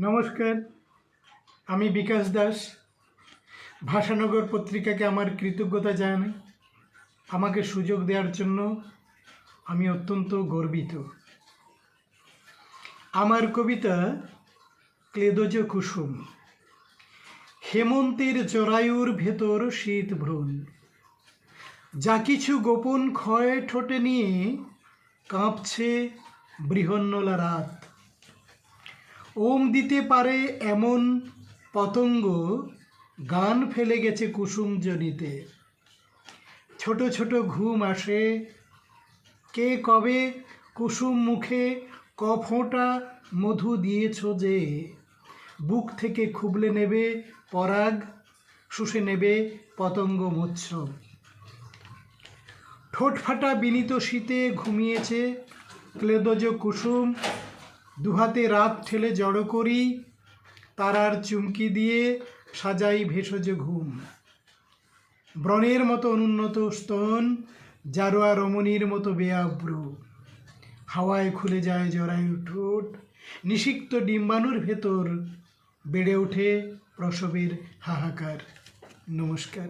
নমস্কার, আমি বিকাশ দাস। ভাষানগর পত্রিকাকে আমার কৃতজ্ঞতা জানাই। আমাকে সুযোগ দেওয়ার জন্য আমি অত্যন্ত গর্বিত। আমার কবিতা ক্লেদজ কুসুম। হেমন্তের জরায়ুর ভেতর শীত ভ্রূণ। যা কিছু গোপন ক্ষয় ঠোঁটে নিয়ে কাঁপছে বৃহন্নলা রাত। ওম দিতে পারে এমন পতঙ্গ, গান ফেলে গেছে কুসুম জনিতে। ছোট ছোট ঘুম আসে, কে কবে কুসুম মুখে কফোঁটা মধু দিয়েছ যে? বুক থেকে খুবলে নেবে পরাগ, শুষে নেবে পতঙ্গ মৎস্য। ঠোঁট ফাটা বিনীত শীতে ঘুমিয়েছে ক্লেদজ কুসুম দুহাতে রাত ঠেলে জড়ো করি, তারার চুমকি দিয়ে সাজাই ভেষজ ঘুম। ব্রণের মতো অনুন্নত স্তন, জারোয়া রমণীর মতো বেয়াব্র। হাওয়ায় খুলে যায় জরায়ু ঠোঁট, নিষিক্ত ডিম্বাণুর ভেতর বেড়ে ওঠে প্রসবের হাহাকার। নমস্কার।